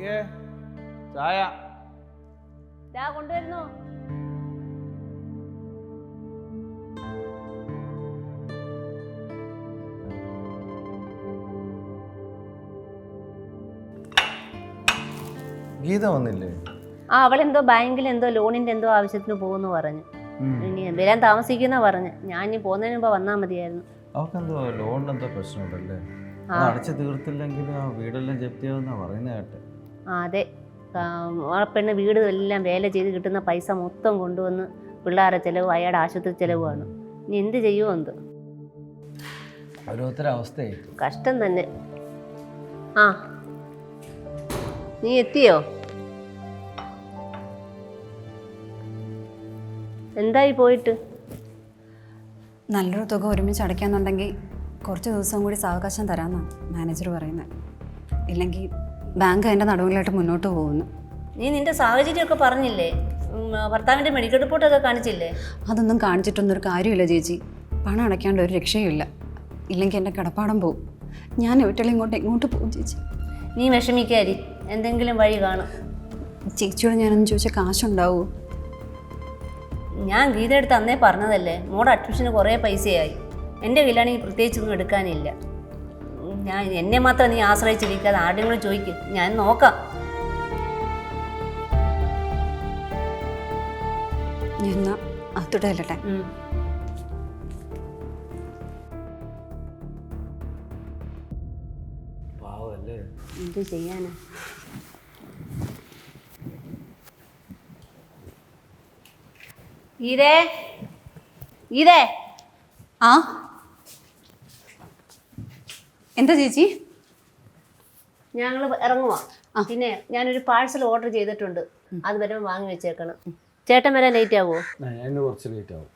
ഗീതേ ചായ. ദാ കൊണ്ടുവരുന്നു. ഗീത വന്നില്ലേ? ആ അവളെന്തോ ബാങ്കിൽ എന്തോ ലോണിന്റെ എന്തോ ആവശ്യത്തിന് പോകുന്നു പറഞ്ഞു. ഇനി വരാൻ താമസിക്കുന്ന പറഞ്ഞു. ഞാൻ ഇനി പോകുന്നതിന് മുമ്പ് വന്നാൽ മതിയായിരുന്നു. അവക്കെന്തോ ലോണിന് എന്തോ പ്രശ്നമുണ്ടല്ലേ അത് അടച്ചു തീർത്തില്ലെങ്കിൽ ആ വീടെല്ലാം ജപ്തിയാവുന്ന പറയുന്ന കേട്ടെ. അതെ. പെണ്ണ് വീട് എല്ലാം വേല ചെയ്ത് കിട്ടുന്ന പൈസ മൊത്തം കൊണ്ടുവന്ന് പിള്ളേരെ ചിലവ് അയാളുടെ ആശുപത്രി ചിലവുമാണ്. ഇനി എന്ത് ചെയ്യുമോ എന്ത്? അവസ്ഥയെ കഷ്ടം തന്നെ. ആ. നീ എത്തിയോ? എന്തായി പോയിട്ട്? നല്ലൊരു തുക ഒരുമിച്ച് അടയ്ക്കാന്നുണ്ടെങ്കിൽ കുറച്ച് ദിവസം കൂടി സാവകാശം തരാമെന്നാണ് മാനേജർ പറയുന്നത്. ഇല്ലെങ്കിൽ ബാങ്ക് അതിന്റെ നടുവിലായിട്ട് മുന്നോട്ട് പോകുന്നു. നീ നിന്റെ സാഹചര്യമൊക്കെ പറഞ്ഞില്ലേ? ഭർത്താവിന്റെ ഭർത്താവിന്റെ മെഡിക്കൽ റിപ്പോർട്ടൊക്കെ കാണിച്ചില്ലേ? അതൊന്നും കാണിച്ചിട്ടൊന്നും ഒരു കാര്യമില്ല ചേച്ചി. പണം അടയ്ക്കാണ്ട് ഒരു രക്ഷയുമില്ല. ഇല്ലെങ്കിൽ എന്റെ കടപ്പാടം പോകും ഞാൻ വീട്ടിൽ ഇങ്ങോട്ട് ഇങ്ങോട്ട് പോകും ചേച്ചി? നീ വിഷമിക്കാരി. എന്തെങ്കിലും വഴി കാണും. ചേച്ചിയോട് ഞാനൊന്ന് ചോദിച്ചാൽ കാശുണ്ടാവൂ? ഞാൻ ഗീത എടുത്ത് അന്നേ പറഞ്ഞതല്ലേ മോടെ അഡ്മിഷന് കുറേ പൈസയായി. എന്റെ കയ്യിലാണെങ്കിൽ പ്രത്യേകിച്ചൊന്നും എടുക്കാനില്ല. ഞാൻ എന്നെ മാത്രം നീ ആശ്രയിച്ചിരിക്കാതെ ആരുടെങ്കിലും ചോദിക്കും. ഞാൻ നോക്കാം. എന്നാ അല്ലട്ടെ. എന്ത് ചെയ്യാനാ? ഗീതേ ഗീതേ ആ? എന്താ ചേച്ചി? ഞങ്ങൾ ഇറങ്ങുവാ. പിന്നെ ഞാനൊരു പാഴ്സൽ ഓർഡർ ചെയ്തിട്ടുണ്ട്. അത് വരുമ്പോൾ വാങ്ങി വെച്ചേക്കണം. ചേട്ടൻ വരാൻ ലേറ്റ് ആവുമോ കുറച്ച് ലേറ്റ് ആവും.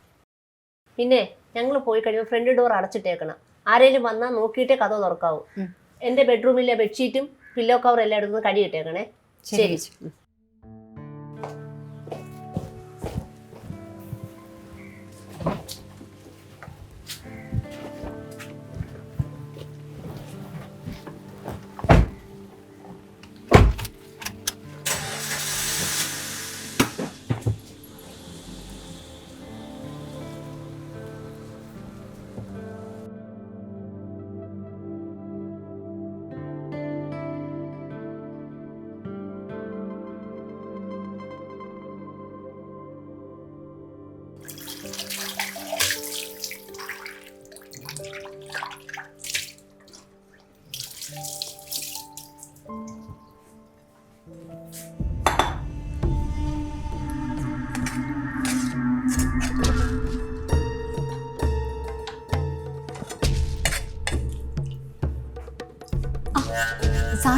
പിന്നെ ഞങ്ങൾ പോയി കഴിയുമ്പോൾ ഫ്രണ്ട് ഡോർ അടച്ചിട്ടേക്കണം. ആരെങ്കിലും വന്നാൽ നോക്കിയിട്ടേ കഥ തുറക്കാവൂ. എന്റെ ബെഡ്റൂമിലെ ബെഡ്ഷീറ്റും പില്ലോ കവർ എല്ലാം എടുത്ത് കടി ഇട്ടേക്കണേ. ശരി Thank ചേച്ചി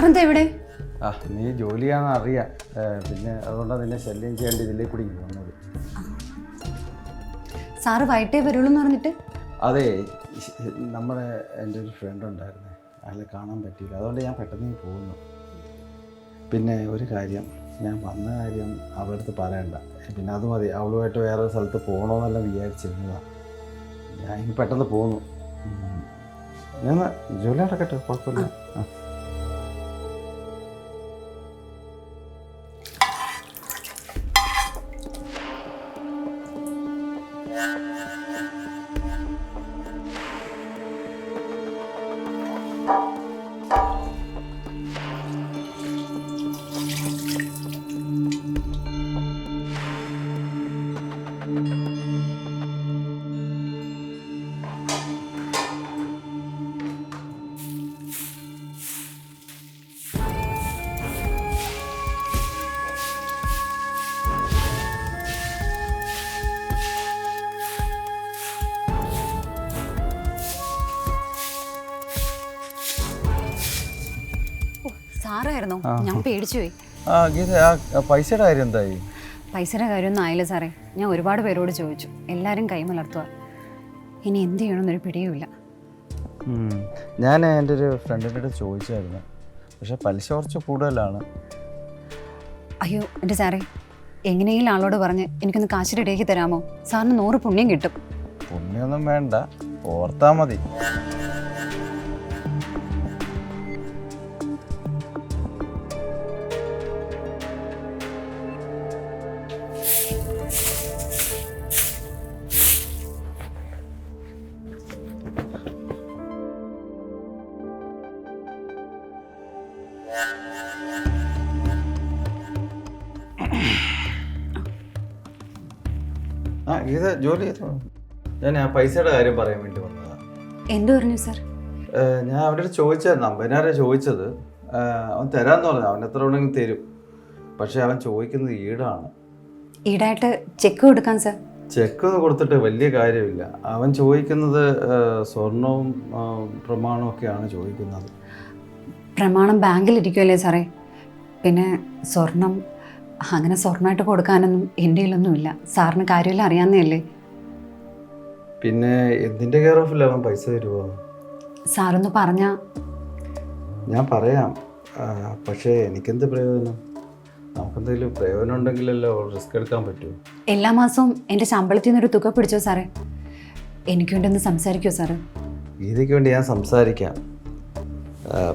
സാറെന്താ ഇവിടെ? ആ നീ ജോലിയാണെന്ന് അറിയാം. പിന്നെ അതുകൊണ്ടാണ് നിന്നെ ശല്യം ചെയ്യേണ്ടി ഇതിലേ കൂടി വന്നത്. സാറ് വൈകിട്ടേ വരുള്ളൂ എന്ന് പറഞ്ഞിട്ട്? അതെ നമ്മുടെ എന്റെ ഒരു ഫ്രണ്ട് ഉണ്ടായിരുന്നു. അയാളെ കാണാൻ പറ്റിയില്ല. അതുകൊണ്ട് ഞാൻ പെട്ടെന്ന് പോകുന്നു. പിന്നെ ഒരു കാര്യം ഞാൻ വന്ന കാര്യം അവളടുത്ത് പറയണ്ട. പിന്നെ അത് മതി അവളുമായിട്ട് വേറെ സ്ഥലത്ത് പോകണമെന്നല്ല വിചാരിച്ചിരുന്നതാണ് ഞാൻ ഇനി പെട്ടെന്ന് പോകുന്നു. ഞാൻ ജോലി നടക്കട്ടെ കുഴപ്പമില്ല. ആ. സാറായിരുന്നോ. ഞാൻ പേടിച്ചു പോയി. ആ ഗീത ആ പൈസയുടെ കാര്യം എന്തായി? പൈസയുടെ കാര്യമൊന്നും ആയില്ല സാറേ. ഞാൻ ഒരുപാട് പേരോട് ചോദിച്ചു. എല്ലാവരും കൈമലർത്തുക ഇനി എന്ത് ചെയ്യണമെന്നൊരു പിടിയുമില്ല. ഞാൻ എന്റെ ഒരു ഫ്രണ്ടിന്റെ അടുത്ത് ചോദിച്ചായിരുന്നു. പക്ഷെ പലിശ കുറച്ച് കൂടുതലാണ്. അയ്യോ എന്റെ സാറേ. എങ്ങനെയെങ്കിലും ആളോട് പറഞ്ഞ് എനിക്കൊന്ന് കാശ് റെഡിയാക്കി തരാമോ? സാറിന് നൂറ് പുണ്യം കിട്ടും. പുണ്യൊന്നും വേണ്ട. ഓർത്താ മതി. ആ ഗീത ജോലി ചെയ്തോ? ഞാൻ ആ പൈസയുടെ കാര്യം പറയാൻ വേണ്ടി വന്നതാണ് എന്തു പറഞ്ഞു സാർ? ഞാൻ അവരോട് ചോദിച്ചായിരുന്നു അമ്പതിനായിരം ചോദിച്ചത്. അവൻ തരാമെന്ന് പറഞ്ഞു അവൻ എത്ര വേണമെങ്കിലും തരും. പക്ഷേ അവൻ ചോദിക്കുന്നത് ഈടാണ്. ഈടായിട്ട് ചെക്ക് കൊടുക്കാൻ സാർ. ചെക്ക് കൊടുത്തിട്ട് വലിയ കാര്യമില്ല. അവൻ ചോദിക്കുന്നത് ഏഹ് സ്വർണവും പ്രമാണവും ഒക്കെയാണ് ചോദിക്കുന്നത്. പ്രമാണം ബാങ്കിലിരിക്കുമല്ലേ സാറേ? പിന്നെ സ്വർണം അങ്ങനെ സ്വർണമായിട്ട് കൊടുക്കാനൊന്നും എന്റെ കയ്യിലൊന്നുമില്ല. സാറിന് കാര്യമെല്ലാം അറിയാവുന്നതല്ലേ? പിന്നെ എന്തിന്റെ കെയർ ഓഫ് അവൻ പൈസ തരുമോ സാറൊന്ന് പറഞ്ഞ. ഞാൻ പറയാം. പക്ഷേ എനിക്കെന്ത് പ്രയോജനം? നമുക്കെന്തെങ്കിലും പ്രയോജനം ഉണ്ടെങ്കിലല്ലോ റിസ്ക് എടുക്കാൻ പറ്റൂ. എല്ലാ മാസവും എന്റെ ശമ്പളത്തിൽ നിന്നൊരു തുക പിടിച്ചോ സാറേ? എനിക്ക് വേണ്ടി ഒന്ന് സംസാരിക്കുമോ സാറ്? ഗീതയ്ക്ക് വേണ്ടി ഞാൻ സംസാരിക്കാം.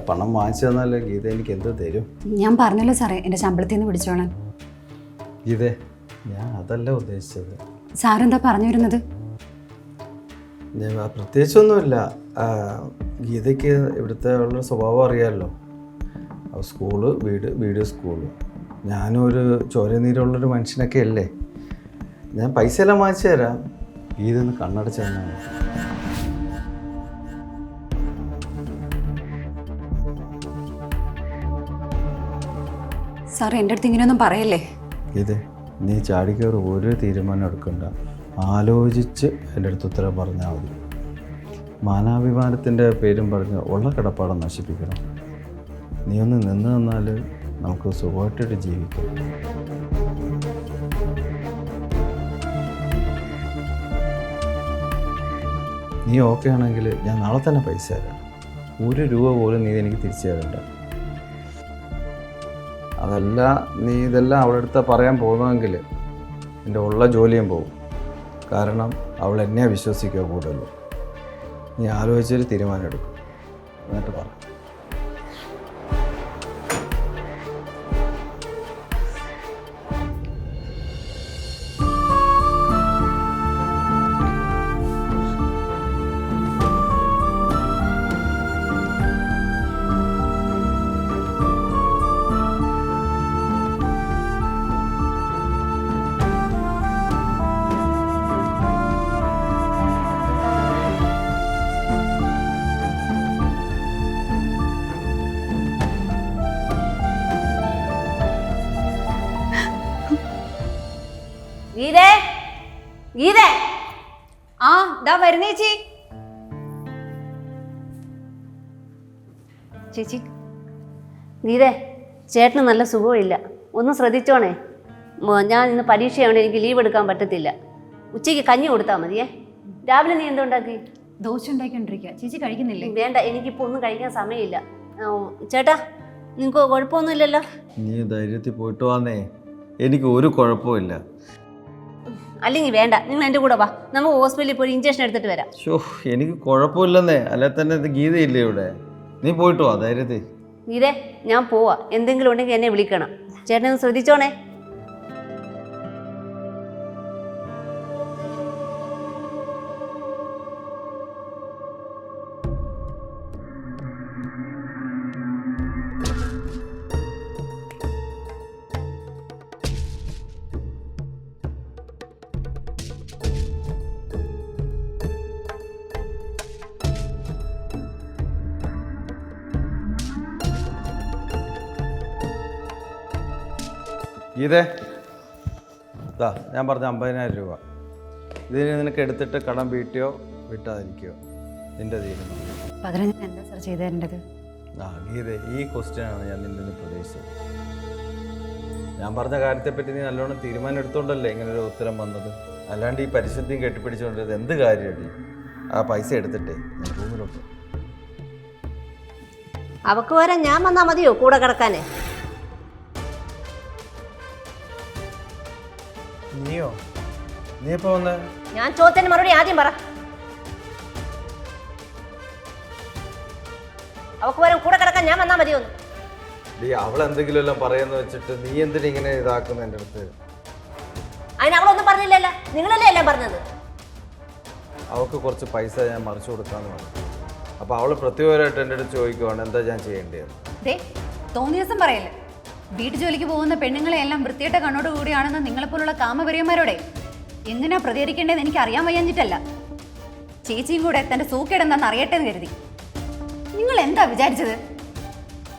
പണം വാങ്ങിച്ചു തന്നാൽ ഗീത എനിക്ക് എന്ത് തരും? ഞാൻ പറഞ്ഞല്ലോ സാറേ എന്റെ ശമ്പളത്തിൽ നിന്ന് പിടിച്ചോളാൻ. ഗീത ഞാൻ അതല്ല ഉദ്ദേശിച്ചത്. സാറെന്താ പറഞ്ഞു വരുന്നത്? പ്രത്യേകിച്ചൊന്നുമില്ല. ഗീതയ്ക്ക് ഇവിടുത്തെ ഉള്ള സ്വഭാവം അറിയാമല്ലോ സ്കൂൾ വീട് വീട് സ്കൂൾ. ഞാനും ഒരു ചോരനീരുള്ളൊരു മനുഷ്യനൊക്കെ അല്ലേ? ഞാൻ പൈസ എല്ലാം വാങ്ങിച്ചു തരാം. ഗീത ഒന്ന് കണ്ണടച്ച് തന്നാൽ സാർ എന്റെ അടുത്ത് ഇങ്ങനെയൊന്നും പറയല്ലേ? ഇത് നീ ചാടിക്കയറി ഒരു തീരുമാനം എടുക്കണ്ട. ആലോചിച്ച് എന്റെ അടുത്ത് ഉത്തരം പറഞ്ഞാൽ മതി. മാനാഭിമാനത്തിന്റെ പേരും പറഞ്ഞ് ഉള്ള കിടപ്പാടം നശിപ്പിക്കണം. നീ ഒന്ന് നിന്ന് നിന്നാൽ നമുക്ക് സുഖമായിട്ട് ജീവിക്കാം. നീ ഓക്കെ ആണെങ്കിൽ ഞാൻ നാളെ തന്നെ പൈസ തരാം. ഒരു രൂപ പോലും നീ എനിക്ക് തിരിച്ചു തരണ്ട. അതല്ല നീ ഇതെല്ലാം അവളുടെ അടുത്ത് പറയാൻ പോകുന്നതെങ്കിൽ എന്റെ ഉള്ള ജോലിയും പോകും. കാരണം അവൾ എന്നെ വിശ്വസിക്കുക കൂടുതലും. നീ ആലോചിച്ചൊരു തീരുമാനം എടുക്കും എന്നിട്ട് പറ. ഗീതേ ആ ദാ വരുന്നേച്ചി ചേച്ചി. ചേച്ചി ഗീതേ ചേട്ടന് നല്ല സുഖമില്ല ഒന്ന് ശ്രദ്ധിച്ചോണേ. ഞാൻ ഇന്ന് പരീക്ഷയാണ് എനിക്ക് ലീവ് എടുക്കാൻ പറ്റത്തില്ല. ഉച്ചയ്ക്ക് കഞ്ഞി കൊടുത്താൽ മതിയേ. രാവിലെ നീ എന്തുണ്ടാക്കി ദോശ ഉണ്ടാക്കിക്കൊണ്ടിരിക്കുക ചേച്ചി കഴിക്കുന്നില്ലേ? വേണ്ട എനിക്കിപ്പോൾ ഒന്നും കഴിക്കാൻ സമയമില്ല. ചേട്ടാ നിങ്ങൾക്ക് കുഴപ്പമൊന്നുമില്ലല്ലോ? നീ ധൈര്യത്തിൽ പോയിട്ട് വന്നേ. എനിക്ക് ഒരു കുഴപ്പമില്ല അല്ലെങ്കിൽ വേണ്ട നിങ്ങൾ എന്റെ കൂടെ വാ. നമുക്ക് ഹോസ്പിറ്റലിൽ പോയി ഇഞ്ചക്ഷൻ എടുത്തിട്ട് വരാം. ഷോ എനിക്ക് കുഴപ്പമില്ലെന്നേ. അല്ലെ തന്നെ ഇത് ഗീതയില്ലേ ഇവിടെ? നീ പോയിട്ട് വാ ധൈര്യത്തിൽ. ഗീതേ ഞാൻ പോവാ. എന്തെങ്കിലും ഉണ്ടെങ്കിൽ എന്നെ വിളിക്കണം. ചേട്ടനൊന്ന് ശ്രദ്ധിച്ചോണേ. ഗീതേ. ഇതാ ഞാൻ പറഞ്ഞ അമ്പതിനായിരം രൂപ. ഇതിന് നിനക്ക് എടുത്തിട്ട് കടം വീട്ടിയോ വിട്ടാതിരിക്കുകയോ നിന്റെ തീരുമാനം. പകരം ഞാൻ എന്താ സാർ ചെയ്തു തരേണ്ടത് ആ ഗീത ഈ ക്വസ്റ്റ്യനാണ് ഞാൻ നിന്റെ നിന്ന് പ്രതീക്ഷിച്ചത് ഞാൻ പറഞ്ഞ കാര്യത്തെപ്പറ്റി നീ നല്ലോണം തീരുമാനം എടുത്തോണ്ടല്ലേ ഇങ്ങനെ ഒരു ഉത്തരം വന്നത്? അല്ലാണ്ട് ഈ പരിശുദ്ധിയും കെട്ടിപ്പിടിച്ചുകൊണ്ടത് എന്ത് കാര്യമടി? ആ പൈസ എടുത്തിട്ടേ ഞാൻ റൂമിലോട്ട് അവക്ക് വരാൻ ഞാൻ വന്നാൽ മതിയോ കൂടെ കിടക്കാനേ? നീയോ? നീ ഇപ്പൊ വന്ന്? ഞാൻ ചോദ്യത്തിന് മറുപടി ആദ്യം പറ. അവക്ക് വരും കൂടെ കിടക്കാൻ ഞാൻ വന്നാ മതിയോ ഡീ അവൾ എന്തെങ്കിലും എല്ലാം പറയുന്ന വെച്ചിട്ട് നീ എന്തിനാ ഇങ്ങനെ ഇതാക്കുന്ന എന്റെ അടുത്ത്? അതിന് അവളൊന്നും പറഞ്ഞില്ലല്ലോ. നിങ്ങളല്ലേ എല്ലാം പറഞ്ഞത്? അവൾക്ക് കുറച്ച് പൈസ ഞാൻ മറിച്ചു കൊടുക്കാന്ന് പറഞ്ഞു. അപ്പോൾ അവൾ പ്രത്യേകമായിട്ട് എന്റെ അടുത്ത് ചോദിക്കുവാണ് എന്താ ഞാൻ ചെയ്യേണ്ടത്? ദേ തോന്നിയ ദിവസം പറയല്ലേ? വീട്ടു ജോലിക്ക് പോകുന്ന പെണ്ണുങ്ങളെ എല്ലാം വൃത്തിയിട്ട കണ്ണോട് കൂടിയാണെന്ന് നിങ്ങളെപ്പോലുള്ള കാമപരിയന്മാരോടെ എങ്ങനെയാ പ്രതികരിക്കേണ്ടതെന്ന് എനിക്ക് അറിയാൻ വയ്യാഞ്ഞിട്ടല്ല. ചേച്ചിയും കൂടെ തന്റെ സൂക്കേടെന്താന്ന് അറിയട്ടെ എന്ന് കരുതി. നിങ്ങൾ എന്താ വിചാരിച്ചത്?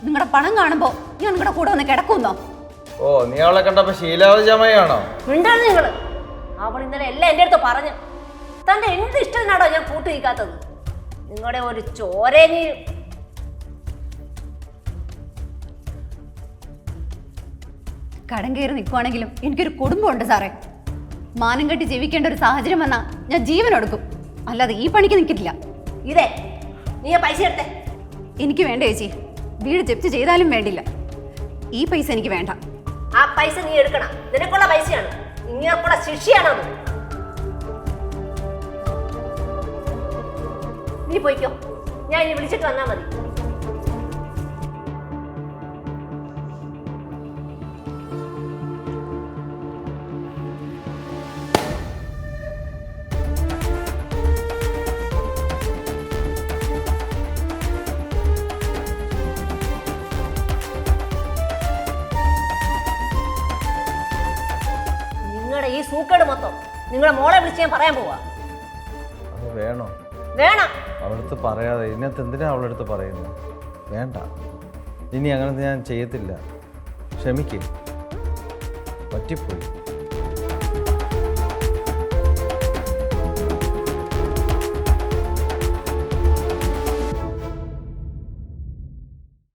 നിങ്ങളുടെ പണം കാണുമ്പോൾ ഞാൻ നിങ്ങളുടെ കൂടെ ഒന്ന് കിടക്കുന്നോ ഓ നീ അവളെ കണ്ടപ്പോ ശീലാവതി നിങ്ങൾ. മിണ്ടാണ് നിങ്ങൾ അവൾ ഇന്നലെ എല്ലാം എന്റെ അടുത്ത് പറഞ്ഞു. തന്റെ എന്ത് ഇഷ്ടത്തിനാണോ ഞാൻ കൂട്ടു നിൽക്കാത്തത് നിങ്ങളുടെ ഒരു ചോരേനി കടം കയറി നിൽക്കുവാണെങ്കിലും എനിക്കൊരു കുടുംബമുണ്ട് സാറേ. മാനം കെട്ടി ജീവിക്കേണ്ട ഒരു സാഹചര്യം വന്നാൽ ഞാൻ ജീവൻ എടുക്കും. അല്ലാതെ ഈ പണിക്ക് നിൽക്കില്ല ഇതേ നീ ആ പൈസ എടുത്തേ. എനിക്ക് വേണ്ട ചേച്ചി. വീട് ജപ്തി ചെയ്താലും വേണ്ടില്ല. ഈ പൈസ എനിക്ക് വേണ്ട. ആ പൈസ നീ എടുക്കണം. നിനക്കുള്ള പൈസയാണ്. ഇങ്ങനെക്കുള്ള ശിക്ഷയാണ് നീ പോയിക്കോ. ഞാൻ ഇനി വിളിച്ചിട്ട് വന്നാൽ മതി. മൊത്തം നിങ്ങളുടെ മോളെ വിളിച്ച് ഞാൻ പറയാൻ പോവാ. അത് വേണോ? വേണം. അവളടുത്ത് പറയാതെ ഇന്നത്തെ എന്തിനാ അവളടുത്ത് പറയുന്നത് വേണ്ട. ഇനി അങ്ങനെ ഞാൻ ചെയ്യത്തില്ല. ക്ഷമിക്കേ. പറ്റിപ്പോയി.